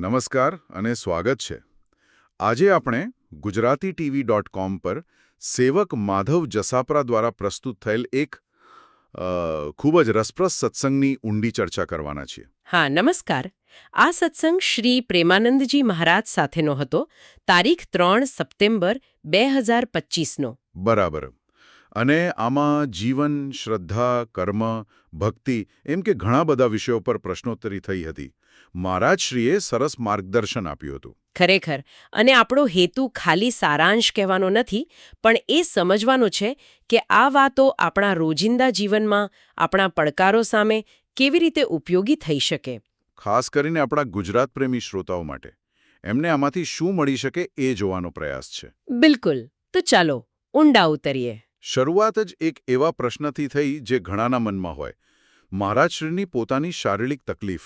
નમસ્કાર અને સ્વાગત છે. આજે આપણે ગુજરાતી ટીવી ડોટ કોમ પર સેવક માધવ જસાપરા દ્વારા પ્રસ્તુત થયેલ એક ખૂબ જ રસપ્રદ સત્સંગની ઊંડી ચર્ચા કરવાના છીએ. હા નમસ્કાર. આ સત્સંગ શ્રી પ્રેમાનંદજી મહારાજ સાથેનો હતો તારીખ ત્રણ સપ્ટેમ્બર બે હજાર પચીસનો. બરાબર. અને આમાં જીવન શ્રદ્ધા કર્મ ભક્તિ એમ કે ઘણા બધા વિષયો પર પ્રશ્નોત્તરી થઈ હતી. મહારાજશ્રીએ સરસ માર્ગદર્શન આપ્યું હતું. ખરેખર. અને આપણો હેતુ ખાલી સારાંશ કહેવાનો નથી પણ એ સમજવાનો છે કે આ વાતો આપણા રોજિંદા જીવનમાં આપણા પડકારો સામે કેવી રીતે ઉપયોગી થઈ શકે. ખાસ કરીને આપણા ગુજરાત પ્રેમી શ્રોતાઓ માટે. એમને આમાંથી શું મળી શકે એ જોવાનો પ્રયાસ છે. બિલકુલ. તો ચાલો ઊંડા ઉતરીએ. શરૂઆત જ એક એવા પ્રશ્નથી થઈ જે ઘણાના મનમાં હોય. મહારાજશ્રીની પોતાની શારીરિક તકલીફ.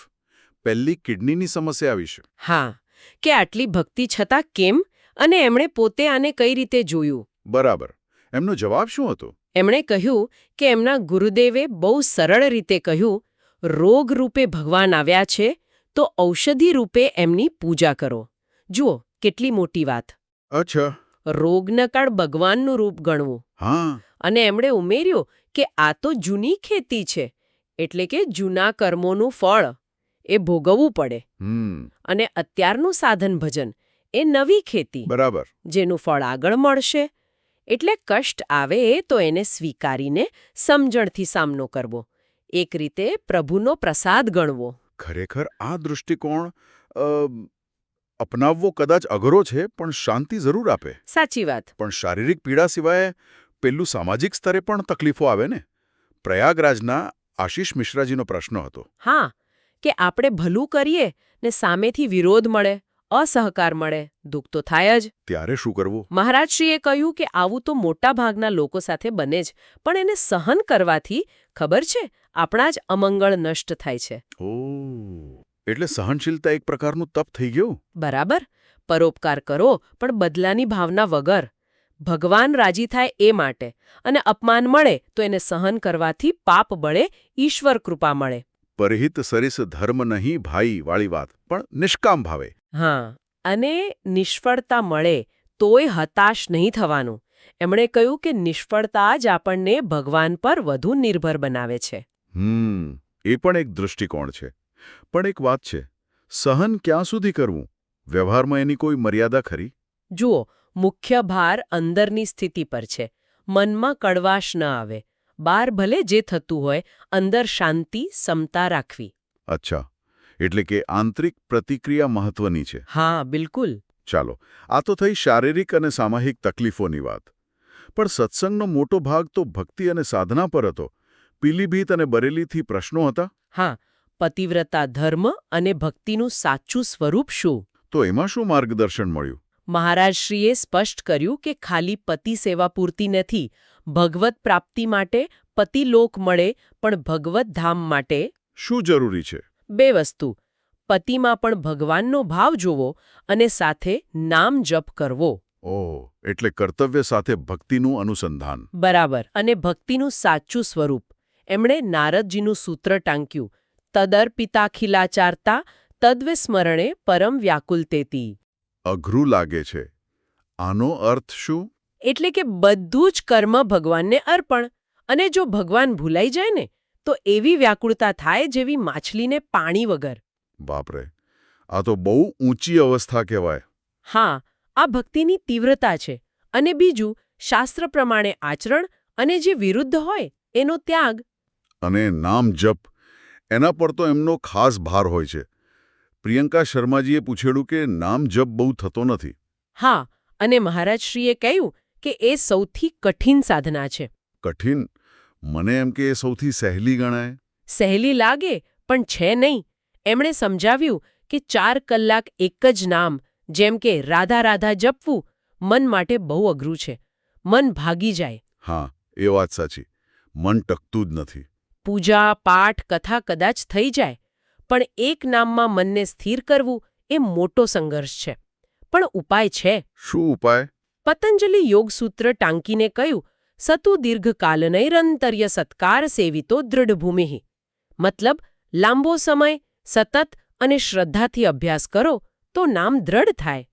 પહેલી કિડનીની સમસ્યા વિશે. હા કે આટલી ભક્તિ છતાં કેમ? અને એમણે પોતે આને કઈ રીતે જોયું? બરાબર. એમનો જવાબ શું હતો? એમણે કહ્યું કે એમના ગુરુદેવે બહુ સરળ રીતે કહ્યું રોગ રૂપે ભગવાન આવ્યા છે તો ઔષધિ રૂપે એમની પૂજા કરો. જુઓ કેટલી મોટી વાત. અચ્છા. રોગનકાળ ભગવાનનું રૂપ ગણવું. હા. અને એમણે ઉમેર્યું કે આ તો જૂની ખેતી છે એટલે કે જૂના કર્મોનું ફળ એ ભોગવવું પડે. અને અત્યારનું સાધન ભજન એ નવી ખેતી બરાબર. જેનું ફળ આગળ મળશે. એટલે કષ્ટ આવે તો એને સ્વીકારીને સમજણથી સામનો કરવો. એક રીતે પ્રભુનો પ્રસાદ ગણવો. ખરેખર આ દૃષ્ટિકોણ અપનાવવો કદાચ અઘરો છે પણ શાંતિ જરૂર આપે. સાચી વાત. પણ શારીરિક પીડા સિવાય પેલું સામાજિક સ્તરે પણ તકલીફો આવે ને? પ્રયાગરાજના આશીષ મિશ્રાજીનો પ્રશ્ન હતો. હા કે આપણે ભલું કરીએ ને સામેથી વિરોધ મળે અસહકાર મળે દુઃખ તો થાય જ. ત્યારે શું કરવું? મહારાજશ્રીએ કહ્યું કે આવું તો મોટા ભાગના લોકો સાથે બને જ પણ એને સહન કરવાથી ખબર છે આપણા જ અમંગળ નષ્ટ થાય છે. ઓ એટલે સહનશીલતા એક પ્રકારનું તપ થઈ ગયું? બરાબર. પરોપકાર કરો પણ બદલાની ભાવના વગર. ભગવાન રાજી થાય એ માટે. અને અપમાન મળે તો એને સહન કરવાથી પાપ બળે ઈશ્વર કૃપા મળે. પરહિત સરિસ ધર્મ નહીં ભાઈ વાળી વાત પણ નિષ્કામ ભાવે. હા અને નિષ્ફળતા મળે તોય હતાશ નહીં થવાનું. એમણે કહ્યું કે નિષ્ફળતા જ આપણને ભગવાન પર વધુ નિર્ભર બનાવે છે. હમ એ પણ એક દૃષ્ટિકોણ છે. પણ એક વાત છે સહન ક્યાં સુધી કરવું? વ્યવહારમાં એની કોઈ મર્યાદા ખરી? જુઓ મુખ્ય ભાર અંદરની સ્થિતિ પર છે. મનમાં કડવાશ ન આવે. બાર ભલે જે થતું હોય અંદર શાંતિ સમતા રાખવી. અચ્છા એટલે કે આંતરિક પ્રતિક્રિયા મહત્વની છે. હા બિલકુલ. ચાલો આ તો થઈ શારીરિક અને સામાહિક તકલીફોની વાત. પણ સત્સંગનો મોટો ભાગ તો ભક્તિ અને સાધના પર હતો. પીલીભીત અને બરેલીથી પ્રશ્નો હતા? હા પતિવ્રતા ધર્મ અને ભક્તિનું સાચું સ્વરૂપ શું? તો એમાં શું માર્ગદર્શન મળ્યું? મહારાજશ્રીએ સ્પષ્ટ કર્યું કે ખાલી પતિ સેવા પૂરતી નથી ભગવત પ્રાપ્તિ માટે પતિલોક મળે પણ ભગવત ધામ માટે શું જરૂરી છે? બે વસ્તુ. પતિમાં પણ ભગવાનનો ભાવ જોવો અને સાથે નામ જપ કરવો. ઓહ એટલે કર્તવ્ય સાથે ભક્તિનું અનુસંધાન. બરાબર અને ભક્તિનું સાચું સ્વરૂપ. એમણે નારદજીનું સૂત્ર ટાંક્યું. તદર્પિતાખિલાચારતા તદ્વિસ્મરણે પરમ વ્યાકુલતેતી અઘરું લાગે છે. આનો અર્થ શું? એટલે કે બધું જ કર્મ ભગવાનને અર્પણ અને જો ભગવાન ભૂલાઈ જાય ને તો એવી વ્યાકુળતા થાય જેવી માછલીને પાણી વગર. બાપરે આ તો બહુ ઊંચી અવસ્થા કહેવાય. હા આ ભક્તિની તીવ્રતા છે અને બીજું શાસ્ત્ર પ્રમાણે આચરણ અને જે વિરુદ્ધ હોય એનો ત્યાગ. અને નામ જપ. એના પર તો એમનો ખાસ ભાર હોય છે. પ્રિયંકા શર્માજીએ પૂછેલું કે નામ જપ બહુ થતો નથી. હા અને મહારાજશ્રીએ કહ્યું કે એ સૌથી કઠિન સાધના છે. કઠિન? મને એમ કે એ સૌથી સહેલી ગણાય. સહેલી લાગે પણ છે નહીં. એમણે સમજાવ્યું કે ચાર કલાક એક જ નામ જેમ કે રાધા રાધા જપવું મન માટે બહુ અઘરું છે. મન ભાગી જાય. હા એ વાત સાચી. મન ટકતું જ નથી. પૂજા પાઠ કથા કદાચ થઈ જાય પણ એક નામમાં મનને સ્થિર કરવું એ મોટો સંઘર્ષ છે. પણ ઉપાય છે. શું ઉપાય? પતંજલિ યોગસૂત્ર ટાંકીને કહ્યું સતુ દીર્ઘકાલનૈરંતર્ય સત્કાર સેવિતો દૃઢભૂમિ મતલબ લાંબો સમય સતત અને શ્રદ્ધાથી અભ્યાસ કરો તો નામ દ્રઢ થાય.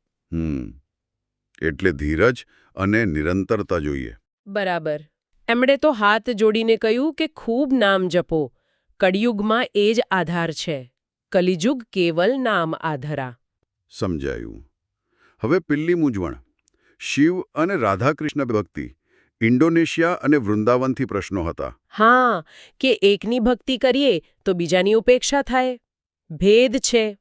એટલે ધીરજ અને નિરંતરતા જોઈએ. બરાબર. એમણે તો હાથ જોડીને કહ્યું કે ખૂબ નામ જપો કળિયુગમાં એ જ આધાર છે કલિજુગ કેવલ નામ આધરા. સમજાયું. હવે પિલ્લી મૂંઝવણ. શિવ અને રાધાકૃષ્ણ ભક્તિ ઇન્ડોનેશિયા અને વૃંદાવનથી પ્રશ્નો હતા. હા કે એકની ભક્તિ કરીએ તો બીજાની ઉપેક્ષા થાય. ભેદ છે.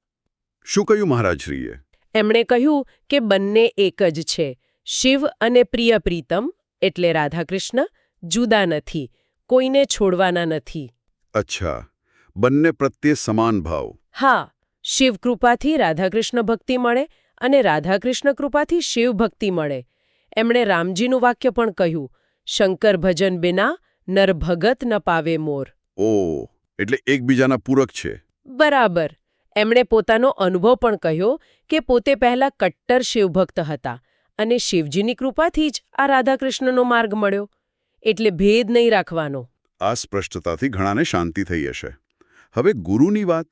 શું કહ્યું મહારાજશ્રીએ? એમણે કહ્યું કે બંને એક જ છે શિવ અને પ્રિય પ્રીતમ એટલે રાધાકૃષ્ણ જુદા નથી કોઈને છોડવાના નથી. અચ્છા બંને પ્રત્યે સમાન ભાવ. હા શિવ કૃપાથી રાધાકૃષ્ણ ભક્તિ મળે અને રાધાકૃષ્ણ કૃપાથી શિવ ભક્તિ મળે. એમણે રામજીનું વાક્ય પણ કહ્યું શંકર ભજન બિના નર ભગત ન પાવે મોર. ઓ એટલે એકબીજાના પૂરક છે. બરાબર. એમણે પોતાનો અનુભવ પણ કહ્યો કે પોતે પહેલા કટ્ટર શિવભક્ત હતા અને શિવજીની કૃપાથી જ આ રાધાકૃષ્ણનો માર્ગ મળ્યો. એટલે ભેદ નહીં રાખવાનો. આ સ્પષ્ટતાથી ઘણાને શાંતિ થઈ હશે. હવે ગુરુની વાત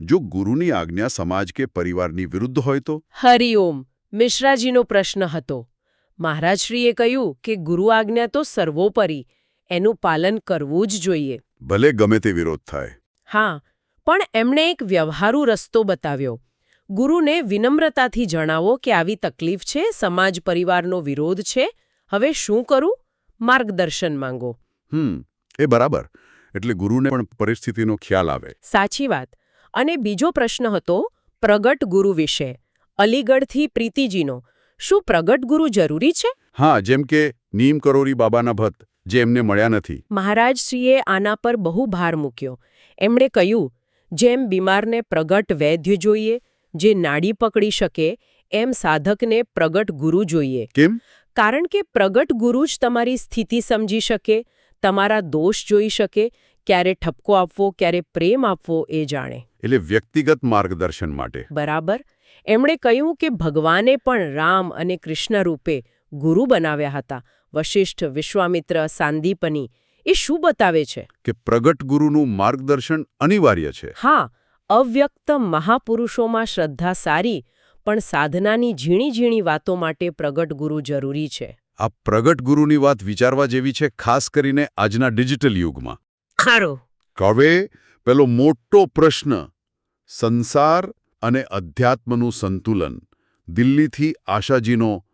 જો ગુરુની આજ્ઞા સમાજ કે પરિવારની વિરુદ્ધ હોય તો? હરિઓમ મિશ્રાજીનો પ્રશ્ન હતો. મહારાજશ્રીએ કહ્યું કે ગુરુ આજ્ઞા તો સર્વોપરી એનું પાલન કરવું જ જોઈએ. ભલે ગમે તે વિરોધ થાય. હા પણ એમણે એક વ્યવહારુ રસ્તો બતાવ્યો. ગુરુને વિનમ્રતાથી જણાવો કે આવી તકલીફ છે સમાજ પરિવારનો વિરોધ છે હવે શું કરું? માર્ગદર્શન માંગો. હમ એ બરાબર. એટલે ગુરુને પણ પરિસ્થિતિનો ખ્યાલ આવે. સાચી વાત. અને બીજો પ્રશ્ન હતો પ્રગટ ગુરુ વિશે. અલીગઢથી પ્રીતિજીનો. શું પ્રગટ ગુરુ જરૂરી છે? હા જેમ કે નીમ કરોરી બાબાના ભટ્ટ જે એમને મળ્યા નથી. મહારાજશ્રીએ આના પર બહુ ભાર મૂક્યો. એમણે કહ્યું જેમ બીમારને પ્રગટ વૈદ્ય જોઈએ જે નાડી પકડી શકે એમ સાધકને પ્રગટ ગુરુ જોઈએ. કેમ? કારણ કે પ્રગટ ગુરુ જ તમારી સ્થિતિ સમજી શકે તમારા દોષ જોઈ શકે ક્યારે ઠપકો આપવો ક્યારે પ્રેમ આપવો એ જાણે. એટલે વ્યક્તિગત માર્ગદર્શન માટે. બરાબર. એમણે કહ્યું કે ભગવાને પણ રામ અને કૃષ્ણ રૂપે ગુરુ બનાવ્યા હતા. વશિષ્ઠ વિશ્વામિત્ર સાંદીપની એ શું બતાવે છે? કે પ્રગટ ગુરુનું માર્ગદર્શન અનિવાર્ય છે. હા અવ્યક્ત મહાપુરુષોમાં શ્રદ્ધા સારી પણ સાધનાની ઝીણી ઝીણી વાતો માટે પ્રગટ ગુરુ જરૂરી છે. આ પ્રગટ ગુરુની વાત વિચારવા જેવી છે ખાસ કરીને આજના ડિજિટલ યુગમાં. ખારો હવે પેલો મોટો પ્રશ્ન સંસાર અને અધ્યાત્મનું સંતુલન દિલ્હીથી આશાજીનો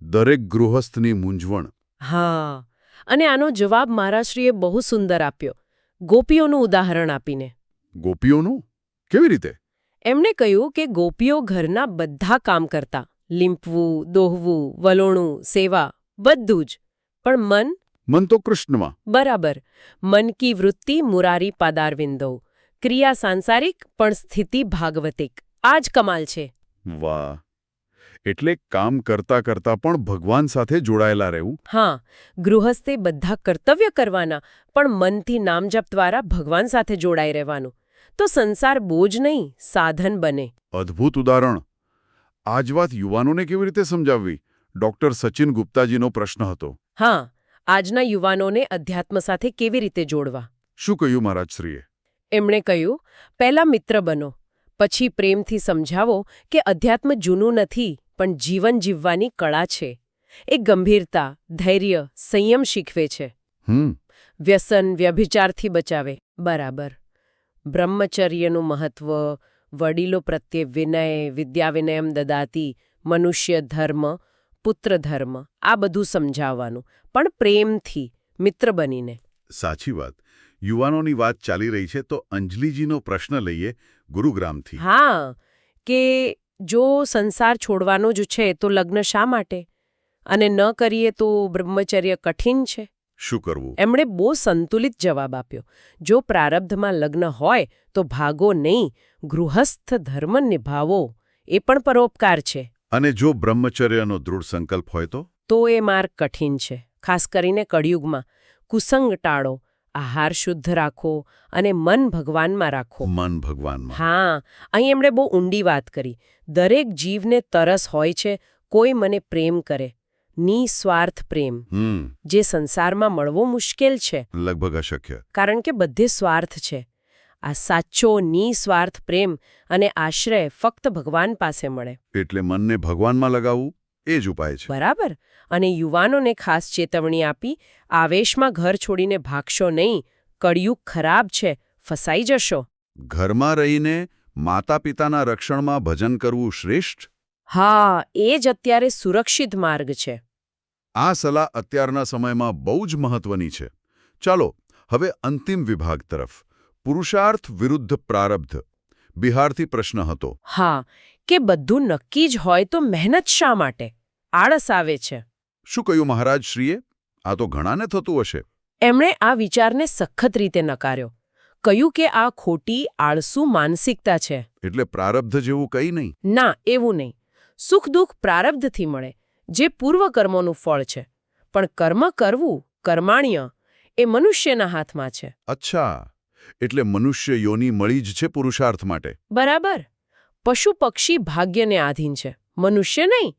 દરેક ગૃહસ્થની મૂંઝવણ. હા અને આનો જવાબ મહારાશ્રીએ બહુ સુંદર આપ્યો. ગોપીઓનું ઉદાહરણ આપીને. ગોપીઓનું? કેવી રીતે? એમણે કહ્યું કે ગોપીઓ ઘરના બધા કામ કરતા લીંપવું દોહવું વલોણું સેવા બધું જ. પણ મન? મન તો કૃષ્ણમાં. બરાબર. મન કી વૃત્તિ મુરારી પાદારવિંદો. ક્રિયા સાંસારિક પણ સ્થિતિ ભાગવતિક. આ જ કમાલ છે. વાહ. એટલે કામ કરતા કરતા પણ ભગવાન સાથે જોડાયેલા રહેવું? હા. ગૃહસ્થે બધા કર્તવ્ય કરવાના પણ મનથી નામજપ દ્વારા ભગવાન સાથે જોડાઈ રહેવાનું. તો સંસાર બોજ નહીં સાધન બને. અદ્ભુત ઉદાહરણ. આ જ વાત યુવાનોને કેવી રીતે સમજાવવી? ડોક્ટર સચિન ગુપ્તાજીનો પ્રશ્ન હતો. હા આજના યુવાનોને અધ્યાત્મ સાથે કેવી રીતે જોડવા? શું કહ્યું મહારાજશ્રીએ? એમણે કહ્યું પહેલા મિત્ર બનો પછી પ્રેમથી સમજાવો કે અધ્યાત્મ જૂનું નથી પણ જીવન જીવવાની કળા છે. એ ગંભીરતા ધૈર્ય સંયમ શીખવે છે. હમ. વ્યસન વ્યભિચારથી બચાવે. બરાબર. બ્રહ્મચર્યનું મહત્વ વડીલો પ્રત્યે વિનય વિદ્યાવિનયમ દદાતી મનુષ્ય ધર્મ પુત્ર ધર્મ આ બધું સમજાવવાનું. પણ પ્રેમથી મિત્ર બનીને. સાચી વાત. યુવાનોની વાત ચાલી રહી છે તો અંજલિજીનો પ્રશ્ન લઈએ ગુરુગ્રામથી. હા કે જો સંસાર છોડવાનો જ છે તો લગ્ન શા માટે? અને ન કરીએ તો બ્રહ્મચર્ય કઠિન છે? શું કરવું? એમણે બહુ સંતુલિત જવાબ આપ્યો. જો પ્રારબ્ધમાં લગ્ન હોય તો ભાગો નહીં ગૃહસ્થ ધર્મ નિભાવો. એ પણ પરોપકાર છે. અને જો બ્રહ્મચર્યનો દૃઢ સંકલ્પ હોય તો? તો એ માર્ગ કઠિન છે. ખાસ કરીને કળિયુગમાં. કુસંગ ટાળો આહાર શુદ્ધ રાખો અને મન ભગવાનમાં રાખો. મન ભગવાનમાં. હા અહીં એમણે બહુ ઊંડી વાત કરી. દરેક જીવને તરસ હોય છે કોઈ મને પ્રેમ કરે. નિસ્વાર્થ પ્રેમ જે સંસારમાં મળવો મુશ્કેલ છે. લગભગ અશક્ય. કારણ કે બધે સ્વાર્થ છે. આ સાચો નિસ્વાર્થ પ્રેમ અને આશ્રય ફક્ત ભગવાન પાસે મળે. એટલે મનને ભગવાનમાં લગાવવું એ જ ઉપાય છે. બરાબર? અને યુવાનોને ખાસ ચેતવણી આપી આવેશમાં ઘર છોડીને ભાગશો નહીં કળિયુગ ખરાબ છે ફસાઈ જશો. ઘરમાં રહીને માતા પિતાના રક્ષણમાં ભજન કરવું શ્રેષ્ઠ? હા એ જ અત્યારે સુરક્ષિત માર્ગ છે. આ સલાહ અત્યારના સમયમાં બહુ જ મહત્વની છે. ચાલો હવે અંતિમ વિભાગ તરફ. પુરુષાર્થ વિરુદ્ધ પ્રારબ્ધ. બિહારથી પ્રશ્ન હતો. હા કે બધું નક્કી જ હોય તો મહેનત શા માટે? આળસ આવે છે. શું કહ્યું મહારાજ શ્રીએ આ તો ઘણાને થતું હશે. એમણે આ વિચારને સખત રીતે નકાર્યો. કહ્યું કે આ ખોટી આળસુ માનસિકતા છે. એટલે પ્રારબ્ધ જેવું કંઈ નહીં. ના એવું નહીં. સુખ દુઃખ પ્રારબ્ધથી મળે જે પૂર્વકર્મોનું ફળ છે. પણ કર્મ કરવું કર્માણ્ય એ મનુષ્યના હાથમાં છે. અચ્છા. એટલે મનુષ્ય યોની મળી જ છે પુરુષાર્થ માટે. બરાબર. પશુ પક્ષી ભાગ્યને આધીન છે. મનુષ્ય નહીં.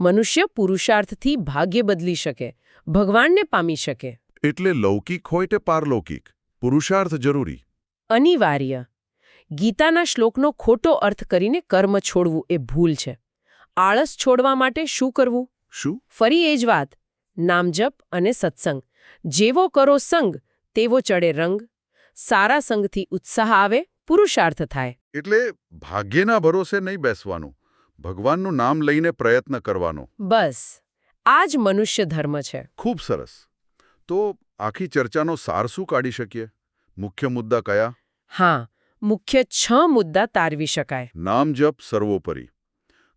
મનુષ્ય પુરુષાર્થથી ભાગ્ય બદલી શકે ભગવાનને પામી શકે. એટલે લૌકિક હોય તે પારલૌકિક? પુરુષાર્થ જરૂરી. અનિવાર્ય. ગીતાના શ્લોકનો ખોટો અર્થ કરીને કર્મ છોડવું એ ભૂલ છે. આળસ છોડવા માટે શું કરવું? શું? ફરી એ જ વાત. નામજપ અને સત્સંગ. જેવો કરો સંગ તેવો ચડે રંગ. સારા સંગથી ઉત્સાહ આવે પુરુષાર્થ થાય. એટલે ભાગ્યના ભરોસે નહીં બેસવાનું. ભગવાનનું નામ લઈને પ્રયત્ન કરવાનો. બસ. આ જ મનુષ્ય ધર્મ છે. ખૂબ સરસ. તો આખી ચર્ચાનો સાર શું કાઢી શકીએ? મુખ્ય મુદ્દા કયા? હા મુખ્ય છ મુદ્દા તારવી શકાય. નામ જપ સર્વોપરી.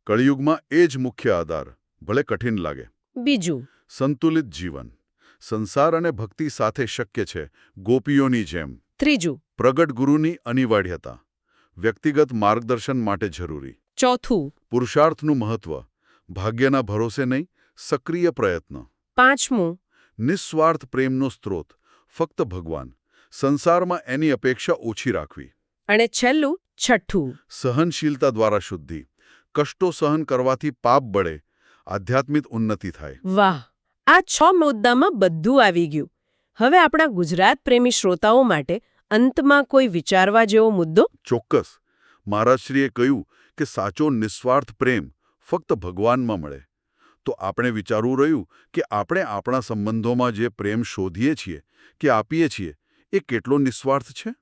કળિયુગમાં એ જ મુખ્ય આધાર. ભલે કઠિન લાગે. બીજું. સંતુલિત જીવન. સંસાર અને ભક્તિ સાથે શક્ય છે ગોપીઓની જેમ. ત્રીજું. પ્રગટ ગુરુની અનિવાર્યતા. વ્યક્તિગત માર્ગદર્શન માટે જરૂરી. ચોથું. પુરુષાર્થનું મહત્વ. ભાગ્યના ભરોસે નહીં સક્રિય પ્રયત્ન. પાંચમું. નિસ્વાર્થ પ્રેમનો સ્ત્રોત. ફક્ત ભગવાન. સંસારમાં એની અપેક્ષા ઓછી રાખવી. અને છેલ્લું છઠ્ઠું. સહનશીલતા દ્વારા શુદ્ધિ. કષ્ટો સહન કરવાથી પાપ બળે આધ્યાત્મિક ઉન્નતિ થાય. વાહ આ છ મુદ્દામાં બધું આવી ગયું. હવે આપણા ગુજરાત પ્રેમી શ્રોતાઓ માટે અંતમાં કોઈ વિચારવા જેવો મુદ્દો? ચોક્કસ. મહારાજશ્રીએ કહ્યું કે સાચો નિસ્વાર્થ પ્રેમ ફક્ત ભગવાનમાં મળે. તો આપણે વિચારવું રહ્યું કે આપણે આપણા સંબંધોમાં જે પ્રેમ શોધીએ છીએ કે આપીએ છીએ એ કેટલો નિસ્વાર્થ છે?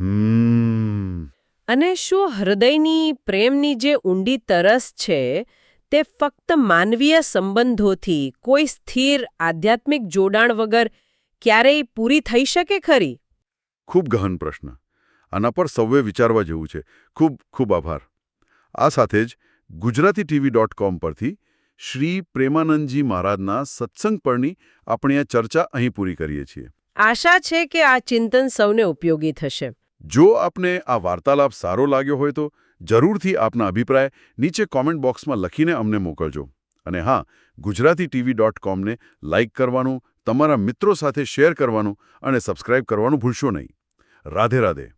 હમ. અને શું હૃદયની પ્રેમની જે ઊંડી તરસ છે તે ફક્ત માનવીય સંબંધોથી કોઈ સ્થિર આધ્યાત્મિક જોડાણ વગર ક્યારેય પૂરી થઈ શકે ખરી? ખૂબ ગહન પ્રશ્ન. આના પર સૌએ વિચારવા જેવું છે. ખૂબ ખૂબ આભાર. આ સાથે જ ગુજરાતી ટીવી ડોટ કોમ પરથી શ્રી પ્રેમાનંદજી મહારાજના સત્સંગ પરની આપણે આ ચર્ચા અહીં પૂરી કરીએ છીએ. આશા છે કે આ ચિંતન સૌને ઉપયોગી થશે. જો આપને આ વાર્તાલાપ સારો લાગ્યો હોય તો જરૂરથી આપના અભિપ્રાય નીચે કોમેન્ટ બોક્સમાં લખીને અમને મોકલજો. અને હા, ગુજરાતી ટીવી ડોટ કોમને લાઇક કરવાનું, તમારા મિત્રો સાથે શેર કરવાનું અને સબસ્ક્રાઇબ કરવાનું ભૂલશો નહીં. રાધે રાધે.